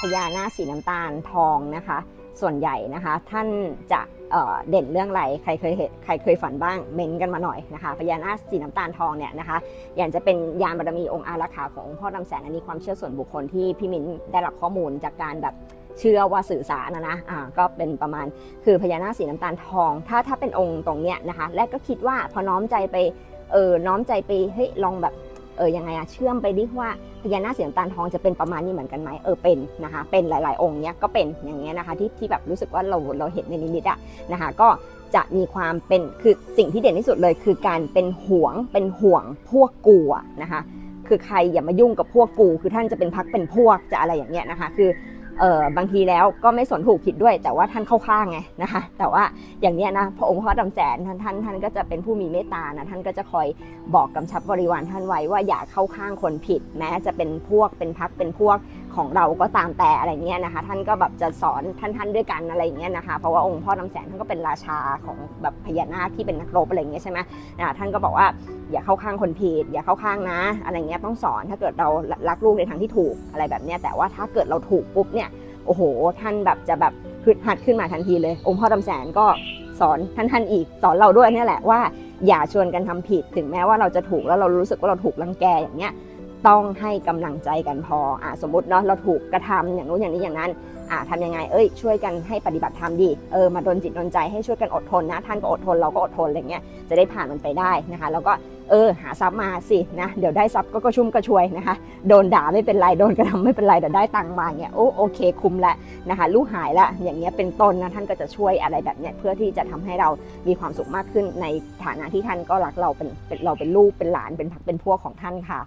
พญานาคสีน้ำตาลทองนะคะ ส่วนใหญ่นะคะท่านจะเเด่นเรื่องอะไรใครเคยเห็นใครเคยฝันบ้างเม้นกันมาหน่อยนะคะพญานาคสีน้ำตาลทองเนี่ยนะคะอย่างจะเป็นยานบารมีองค์อารักขาขององค์พ่อดำแสนอันนี้ความเชื่อส่วนบุคคลที่พี่มิ้นได้รับข้อมูลจากการแบบเชื่อว่าสื่อสารนะนะอ่าก็เป็นประมาณคือพญานาคสีน้ำตาลทอง ถ้าถ้าเป็นองค์ตรงเนี้ยนะคะ แรกก็คิดว่าพอน้อมใจไปเออน้อมใจไปเฮ้ยลองแบบ เออยังไงอะเชื่อมไปดิว่าพญานาคสีน้ำตาลทองจะเป็นประมาณนี้เหมือนกันไหมเออเป็นนะคะเป็นหลาย ๆ องค์เนี้ยก็เป็นอย่างเงี้ยนะคะที่ที่แบบรู้สึกว่าเราเราเห็นในนิมิตอะนะคะก็จะมีความเป็นคือสิ่งที่เด่นที่สุดเลย คือการเป็นห่วงเป็นห่วงพวกกูนะคะคือใครอย่ามายุ่งกับพวกกู คือท่านจะเป็นพักเป็นพวกจะอะไรอย่างเงี้ยนะคะคือ เออบางทีแล้วก็ไม่สนถูกผิดด้วย แต่ว่าท่านเข้าข้างไงนะคะแต่ว่าอย่างเนี้ยนะพระองค์พระดำแสนท่านท่านท่านก็จะเป็นผู้มีเมตตานะท่านก็จะคอยบอกกำชับบริวารท่านไว้ว่าอย่าเข้าข้างคนผิด แม้จะเป็นพวกเป็นพักเป็นพวกของเราก็ตามแต่อะไรเงี้ยนะคะ ท่านก็แบบจะสอนท่านท่านด้วยกันอะไรเงี้ยนะคะ เพราะว่าองค์พ่อดำแสนท่านก็เป็นราชาของแบบพญานาคที่เป็นนักรบอะไรเงี้ยใช่ไหมนะท่านก็บอกว่าอย่าเข้าข้างคนผิดอย่าเข้าข้างนะ อะไรเงี้ยต้องสอนถ้าเกิดเรารักลูกในทางที่ถูกอะไรแบบเนี้ยแต่ว่าถ้าเกิดเราถูกปุ๊บเนี่ยโอ้โห ท่านแบบจะแบบฮึดฮัดขึ้นมาทันทีเลย องค์พ่อดำแสนก็สอนท่านท่านอีก สอนเราด้วยนี่แหละว่าอย่าชวนกันทำผิดถึงแม้ว่าเราจะถูกแล้วเรารู้สึกว่าเราถูกรังแกอย่างเงี้ย ต้องให้กำลังใจกันพออ่าสมมติเนาะเราถูกกระทำอย่างนู้นอย่างนี้อย่างนั้นอ่าทำยังไงเอ้ยช่วยกันให้ปฏิบัติธรรมดีเออมาดนจิตดนใจให้ช่วยกันอดทนนะท่านก็อดทนเราก็อดทนอะไรเงี้ยจะได้ผ่านมันไปได้นะคะ แล้วก็เออหาทรัพย์มาสินะเดี๋ยวได้ทรัพย์ก็กระชุ่มกระชวยนะคะ โดนด่าไม่เป็นไรโดนกระทำไม่เป็นไรแต่ได้ตังค์มาเนี่ยโอ้โอเคคุ้มละนะคะลูกหายละอย่างเงี้ยเป็นต้นนะท่านก็จะช่วยอะไรแบบเนี้ยเพื่อที่จะทำให้เรามีความสุขมากขึ้นในฐานะที่ท่านก็รักเราเป็นเราเป็นลูกเป็นหลานเป็นพักเป็นพวกของท่านค่ะ